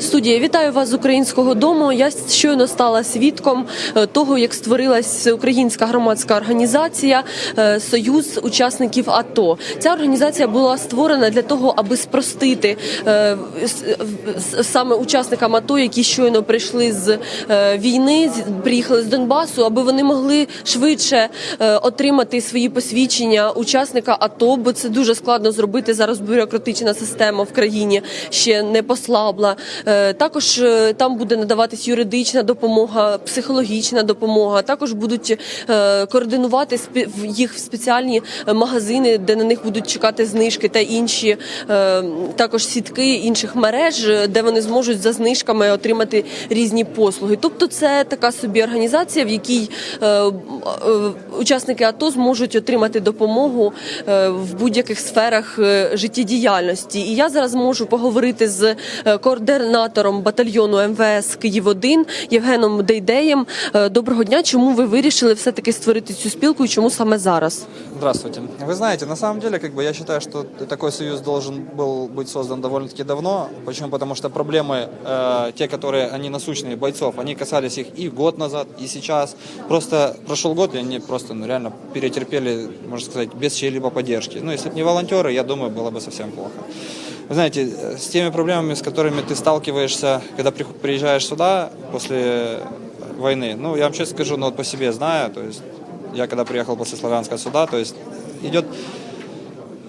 Студія, вітаю вас з українського дому. Я щойно стала свідком е, того, як створилась українська громадська організація е, Союз учасників АТО. Ця організація була створена для того, аби спростити е, саме учасникам АТО, які щойно прийшли з війни, приїхали з Донбасу, аби вони могли швидше отримати свої посвідчення учасника АТО, бо це дуже складно зробити зараз. Бюрократична система в країні ще не послабла. Е, Також е, там буде надаватись юридична допомога, психологічна допомога. Також будуть е, координувати їх в спеціальні магазини, де на них будуть чекати знижки та інші також сітки інших мереж, де вони зможуть за знижками отримати різні послуги. Тобто, це така собі організація, в якій учасники АТО зможуть отримати допомогу в будь-яких сферах життєдіяльності. І я зараз можу поговорити з е, координатором батальйону МВС Київ 1 Євгеном Дейдеєм. Е, Доброго дня. Чому ви вирішили все таки створити цю спілку і чому саме зараз? Здравствуйте. Вы знаете, на самом деле, как бы я считаю, что такой союз должен был быть создан довольно-таки давно. Почему? Потому что проблемы, э, те, которые они насущные бойцов, они касались их и год назад, и сейчас. Просто прошел год, и они просто ну, реально перетерпели, можно сказать, без чьей-либо поддержки. Ну, если бы не волонтеры, я думаю, было бы совсем плохо. Вы знаете, э, с теми проблемами, с которыми ты сталкиваешься, когда при- приезжаешь сюда после войны, ну, я вам честно скажу, ну, вот по себе знаю, то есть я когда приехал после Славянска сюда, то есть идет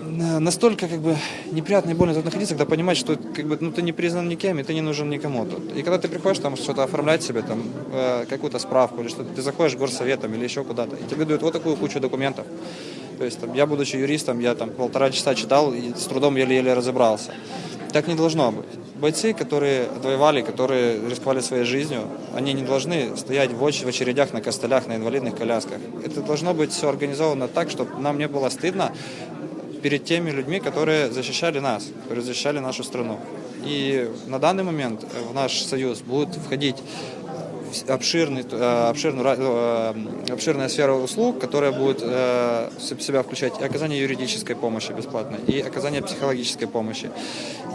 э, настолько как бы неприятно и больно тут находиться, когда понимать, что как бы, ну, ты не признан никем, и ты не нужен никому тут. И когда ты приходишь там что-то оформлять себе, там, э, какую-то справку или что-то, ты заходишь к горсоветам или еще куда-то, и тебе дают вот такую кучу документов. То есть там, я, будучи юристом, я там полтора часа читал и с трудом еле-еле разобрался. Так не должно быть. Бойцы, которые отвоевали, которые рисковали своей жизнью, они не должны стоять в очередях на костылях, на инвалидных колясках. Это должно быть все организовано так, чтобы нам не было стыдно перед теми людьми, которые защищали нас, которые защищали нашу страну. И на данный момент в наш союз будут входить обширный, э, обширную, ра- э, обширная сфера услуг, которая будет э, в себя включать и оказание юридической помощи бесплатной, и оказание психологической помощи,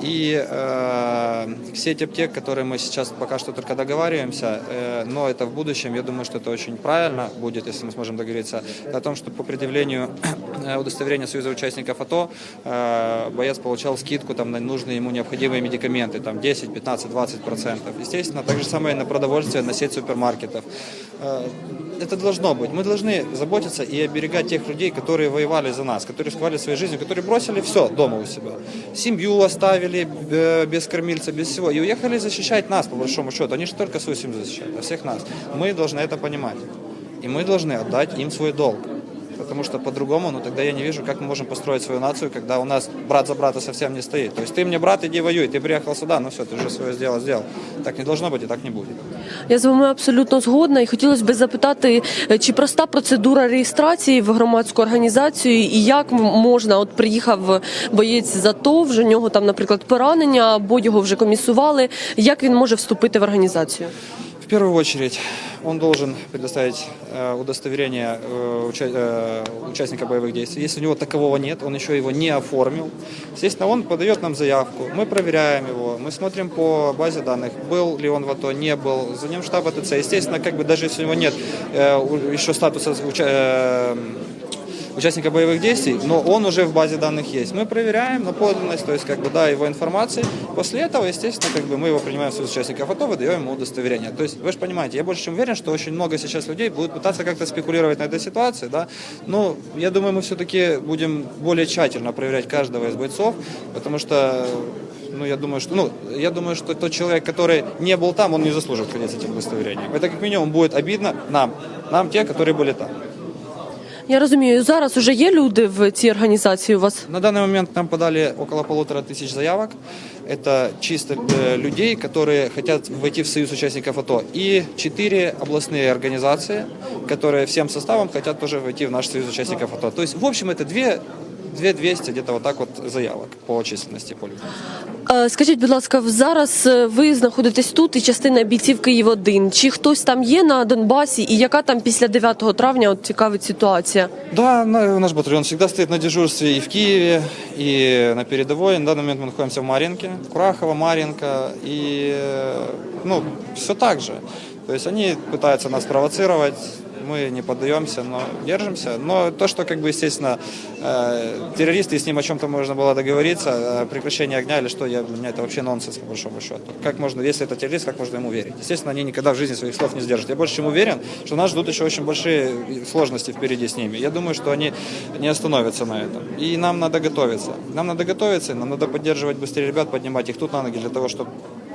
и э, сеть аптек, которые мы сейчас пока что только договариваемся, э, но это в будущем, я думаю, что это очень правильно будет, если мы сможем договориться, о том, что по предъявлению э, удостоверения Союза участников АТО э, боец получал скидку там, на нужные ему необходимые медикаменты, там 10, 15, 20 процентов. Естественно, так же самое на продовольствие, на сеть супермаркетов. Э, Это должно быть. Мы должны заботиться и оберегать тех людей, которые воевали за нас, которые рисковали своей жизнью, которые бросили все дома у себя. Семью оставили без кормильца, без всего. И уехали защищать нас, по большому счету. Они же только свою семью защищают, а всех нас. Мы должны это понимать. И мы должны отдать им свой долг. Потому что по-другому, ну тогда я не вижу, как мы можем построить свою нацию, когда у нас брат за брата совсем не стоит. То есть ты мне брат, иди воюй, ты приехал сюда, ну все, ты уже свое сделал, сделал. Так не должно быть и так не будет. Я з вами абсолютно згодна і хотілося б запитати, е, чи проста процедура реєстрації в громадську організацію, і як м- можна, от приїхав боєць з АТО, вже в нього там, наприклад, поранення, або його вже комісували. Як він може вступити в організацію? В первую очередь он должен предоставить э, удостоверение э, уча- э, участника боевых действий. Если у него такового нет, он еще его не оформил. Естественно, он подает нам заявку, мы проверяем его, мы смотрим по базе данных, был ли он в АТО, не был, за ним штаб АТЦ. Естественно, как бы даже если у него нет э, у- еще статуса уча- э, участника боевых действий, но он уже в базе данных есть. Мы проверяем на подлинность, то есть как бы да, его информации. После этого, естественно, как бы мы его принимаем в союз участников АТО, выдаем ему удостоверение. То есть вы же понимаете, я больше чем уверен, что очень много сейчас людей будут пытаться как-то спекулировать на этой ситуации, да. Но я думаю, мы все-таки будем более тщательно проверять каждого из бойцов, потому что ну, я думаю, что, ну, я думаю, что тот человек, который не был там, он не заслужит ходить с этим удостоверением. Это как минимум будет обидно нам, нам те, которые были там. Я розумію, зараз уже є люди в цій організації у вас. На данный момент нам подали около полутора тысяч заявок. Это чисто э, людей, которые хотят войти в союз участников АТО. И четыре областные организации, которые всем составом хотят тоже войти в наш союз участников АТО. То есть, в общем, это две 200 где-то вот так вот заявок по численности по людям. Е, Скажіть, будь ласка, зараз е, ви знаходитесь тут і частина бійців Київ 1 Чи хтось там є на Донбасі, і яка там після 9 травня от цікавить ситуація? Да, на- наш батальон всегда стоит на дежурстве и в Киеве, и на передовой. На данный момент мы находимся в Маринке, Курахово, Маринка, и э, ну, все так же. То есть они пытаются нас провоцировать, мы не поддаемся, но держимся. Но то, что, как бы, естественно, э, террористы, с ним о чем-то можно было договориться, э, прекращение огня или что, я, для меня это вообще нонсенс, по большому счету. Как можно, если это террорист, как можно ему верить? Естественно, они никогда в жизни своих слов не сдержат. Я больше чем уверен, что нас ждут еще очень большие сложности впереди с ними. Я думаю, что они не остановятся на этом. И нам надо готовиться. Нам надо готовиться, нам надо поддерживать быстрее ребят, поднимать их тут на ноги для того, чтобы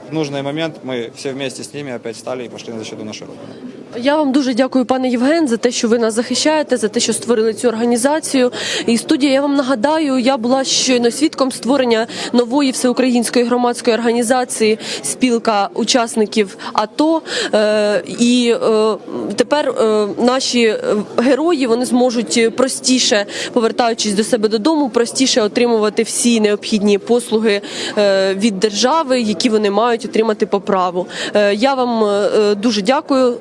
в нужный момент мы все вместе с ними опять стали и пошли на защиту нашей Родины. Я вам дуже дякую, пане Євген, за те, що ви нас захищаєте, за те, що створили цю організацію. І студія, я вам нагадаю, я була щойно свідком створення нової всеукраїнської громадської організації спілка учасників АТО. Е, і е, тепер е, наші герої вони зможуть простіше, повертаючись до себе додому, простіше отримувати всі необхідні послуги від держави, які вони мають отримати по праву. Я вам дуже дякую.